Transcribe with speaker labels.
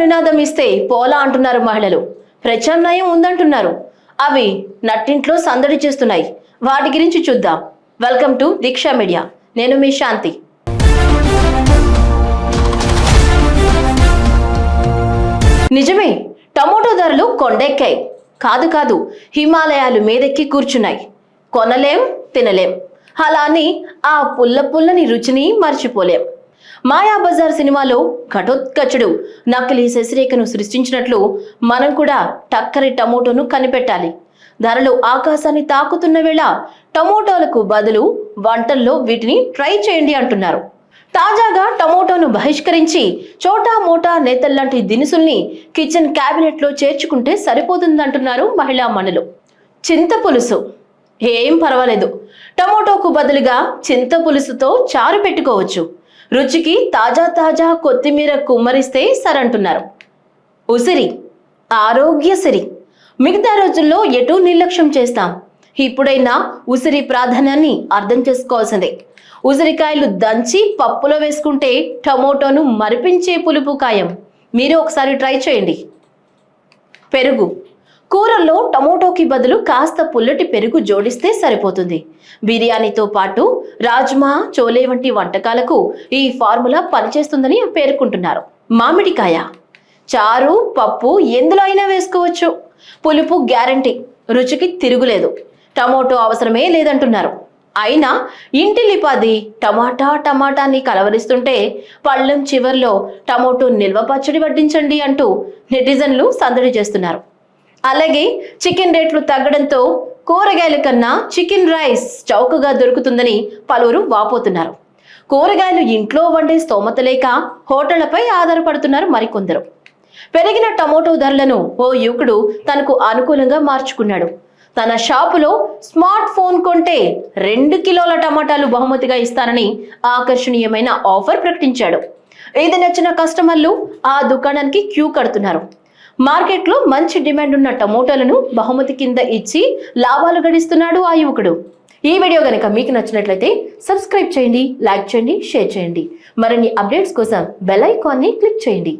Speaker 1: నినాదం ఇస్తే పోలా అంటున్నారు మహిళలు. ప్రత్యామ్నాయం ఉందంటున్నారు. అవి నట్టింట్లో సందడి చేస్తున్నాయి. వాటి గురించి చూద్దాం. Welcome to Deeksha media. నేను మీ శాంతి. నిజమే టమోటో ధరలు కొండెక్కాయి. కాదు కాదు హిమాలయాలు మీదెక్కి కూర్చున్నాయి. కొనలేం తినలేం. అలా అని ఆ పుల్ల పుల్లని రుచిని మర్చిపోలేం. మాయా బజార్ సినిమాలో ఘటోత్కచుడు నకిలీ శశిరేఖను సృష్టించినట్లు మనం కూడా టక్కరి టమోటోను కనిపెట్టాలి. ధరలు ఆకాశాన్ని తాకుతున్న వేళ టమోటోలకు బదులు వంటల్లో వీటిని ట్రై చేయండి అంటున్నారు. తాజాగా టమోటోను బహిష్కరించి చోటా మోటా నేతల్లాంటి దినుసుల్ని కిచెన్ క్యాబినెట్లో చేర్చుకుంటే సరిపోతుందంటున్నారు మహిళా మణులు. చింత పులుసు. ఏం పర్వాలేదు. టమోటోకు బదులుగా చింత పులుసుతో చారు పెట్టుకోవచ్చు. రుచికి తాజా తాజా కొత్తిమీర కుమ్మరిస్తే సరంటున్నారు. ఉసిరి ఆరోగ్య సిరి. మిగతా రోజుల్లో ఎటూ నిర్లక్ష్యం చేస్తాం. ఇప్పుడైనా ఉసిరి ప్రాధాన్యాన్ని అర్థం చేసుకోవాల్సిందే. ఉసిరికాయలు దంచి పప్పులో వేసుకుంటే టమోటోను మరిపించే పులుపు కాయం మీరు ఒకసారి ట్రై చేయండి. పెరుగు కూరల్లో టమోటోకి బదులు కాస్త పుల్లటి పెరుగు జోడిస్తే సరిపోతుంది. బిర్యానీతో పాటు రాజ్మా చోలే వంటి వంటకాలకు ఈ ఫార్ములా పనిచేస్తుందని పేర్కొంటున్నారు. మామిడికాయ. చారు పప్పు ఎందులో అయినా వేసుకోవచ్చు. పులుపు గ్యారంటీ. రుచికి తిరుగులేదు. టమోటో అవసరమే లేదంటున్నారు. అయినా ఇంటిల్లిపాది టమాటా టమాటాని కలవరిస్తుంటే పళ్ళెం చివర్లో టమోటో నిల్వ పచ్చడి వడ్డించండి అంటూ నెటిజన్లు సందడి చేస్తున్నారు. అలాగే చికెన్ రేట్లు తగ్గడంతో కూరగాయల కన్నా చికెన్ రైస్ చౌకగా దొరుకుతుందని పలువురు వాపోతున్నారు. కూరగాయలు ఇంట్లో వండే స్తోమత లేక హోటళ్ళపై ఆధారపడుతున్నారు మరికొందరు. పెరిగిన టమోటో ధరలను ఓ యువకుడు తనకు అనుకూలంగా మార్చుకున్నాడు. తన షాపులో స్మార్ట్ ఫోన్ కొంటే రెండు కిలోల టమాటాలు బహుమతిగా ఇస్తానని ఆకర్షణీయమైన ఆఫర్ ప్రకటించాడు. ఇది నచ్చిన కస్టమర్లు ఆ దుకాణానికి క్యూ కడుతున్నారు. మార్కెట్లో మంచి డిమాండ్ ఉన్న టమోటాలను బహుమతి కింద ఇచ్చి లాభాలు గడిస్తున్నాడు ఆ యువకుడు. ఈ వీడియో కనుక మీకు నచ్చినట్లయితే సబ్స్క్రైబ్ చేయండి లైక్ చేయండి షేర్ చేయండి. మరిన్ని అప్డేట్స్ కోసం బెల్ ఐకాన్ని క్లిక్ చేయండి.